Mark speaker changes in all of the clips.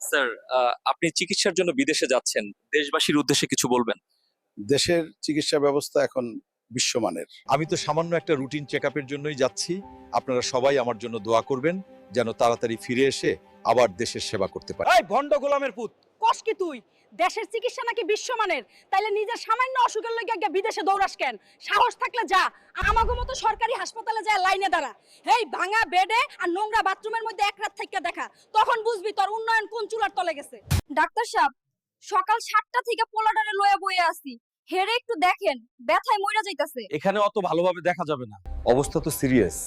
Speaker 1: Sir আহ, আপনি চিকিৎসার জন্য বিদেশে যাচ্ছেন। দেশবাসীর উদ্দেশ্যে কিছু বলবেন?
Speaker 2: দেশের চিকিৎসা ব্যবস্থা এখন বিশ্বমানের।
Speaker 3: আমি তো সামান্য একটা রুটিন চেক এর জন্যই যাচ্ছি। আপনারা সবাই আমার জন্য দোয়া করবেন যেন তাড়াতাড়ি ফিরে এসে আবার দেশের সেবা করতে পারি।
Speaker 4: এই ভণ্ড গোলামের পুত। কস কি তুই? দেশের চিকিৎসা নাকি বিশ্বমানের? তাইলে নিজের সামান্য অসুখের লগে গিয়ে বিদেশে দৌড়াস কেন? সাহস থাকলে যা আমাগো মতো সরকারি হাসপাতালে যায় লাইনে দাঁড়া। এই ভাঙা বেডে আর নোংরা বাথরুমের মধ্যে এক রাত থেকে দেখা। তখন বুঝবি তোর উন্নয়ন কোন চুলার তলে গেছে।
Speaker 5: ডাক্তার সাহেব সকাল সাতটা থেকে পোলাডারে লয়ে বয়ে আসি হেরে একটু দেখেন ব্যথায় মইরা যাইতাছে।
Speaker 6: এখানে অত ভালোভাবে দেখা যাবে না।
Speaker 7: অবস্থা তো সিরিয়াস।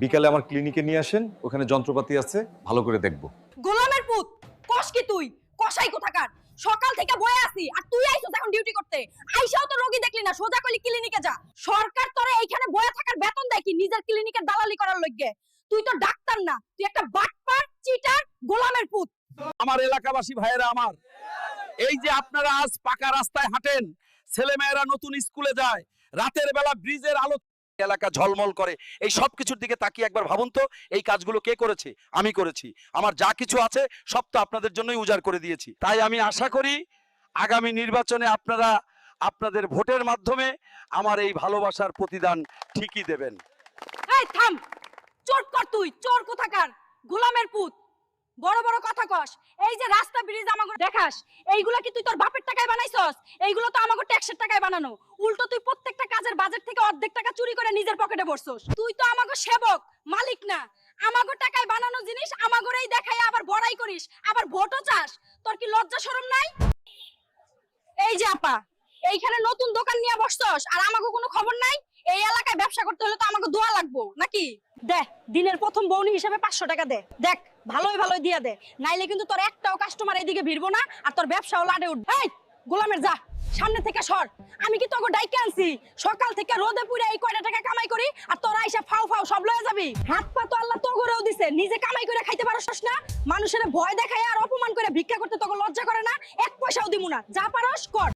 Speaker 7: বিকালে আমার ক্লিনিকে নিয়ে আসেন ওখানে যন্ত্রপাতি আছে ভালো করে দেখব।
Speaker 4: গোলামের পুত কস কি তুই? কসাই কোথাকার? সকাল থেকে বয়ে আসি আর তুই আইছস এখন ডিউটি করতে। আইসাও তো রোগী দেখলি না সোজা কলি ক্লিনিকে যা। সরকার তোরে এইখানে বয়ে থাকার বেতন দেয় কি নিজের ক্লিনিকের দালালি করার লগে তুই তো ডাক্তার না তুই একটা বাটপার চিটার গোলামের পুত।
Speaker 6: আমার এলাকাবাসী ভাইয়েরা আমার এই যে আপনারা আজ পাকা রাস্তায় হাঁটেন ছেলেমেয়েরা নতুন স্কুলে যায় রাতের বেলা ব্রিজের আলো এলাকা ঝলমল করে। এই সব কিছুর দিকে তাকিয়ে একবার ভাবুন তো, এই কাজগুলো কে করেছে? আমি করেছি। আমার যা কিছু আছে, সব তো আপনাদের জন্যই উজাড় করে দিয়েছি। তাই আমি আশা করি, আগামী নির্বাচনে আপনারা আপনাদের ভোটের মাধ্যমে আমার এই ভালোবাসার প্রতিদান ঠিকই দেবেন।
Speaker 4: থাম! চোর কর তুই! চোর কোথাকার? গোলামের পুত! বড় বড় কথা কস। এই যে রাস্তা ব্রিজ আমাকে দেখাস, এইগুলা কি তুই তোর বাপের টাকায় বানাইছস? এইগুলো তো আমাকে ট্যাক্সের টাকায় বানানো। উল্টো তুই প্রত্যেকটা কাজের বাজেট থেকে অর্ধেক টাকা চুরি করে নিজের পকেটে বসছস তুই তো আমাকে সেবক, মালিক না। আমাগো টাকায় বানানো জিনিস আমাগোরেই দেখাই আবার বড়াই করিস, আবার ভোটও চাস। তোর কি লজ্জা শরম নাই? এই যে আপা, এইখানে নতুন দোকান নিয়ে বসছস, আর আমাকে কোনো খবর নাই এই এলাকায় ব্যবসা করতে হলে তো আমাকে দোয়া লাগবো নাকি দে, দিনের প্রথম বউনি হিসাবে পাঁচশো টাকা দে। দেখ, ভালোই ভালোই দিয়া দে। নাইলে কিন্তু তোর একটাও কাস্টমার এইদিকে ভিড়বো না, আর তোর ব্যবসাও লাডে উঠবে। গোলামের যা, সামনে থেকে সর। আমি কি তোকে ডাইকে আনছি? সকাল থেকে রোদে পুড়ে এই কয়টা টাকা কামাই করি, আর তোরা আইসা ফাও ফাও সব লয়ে যাবি? হাত পা তো আল্লাহ তো করেও দিছে, নিজে কামাই করে খাইতে পারছস না। মানুষের ভয় দেখায় আর অপমান করে ভিক্ষা করতে তোকে লজ্জা করে না। এক পয়সাও দিমু না, যা পারস কর।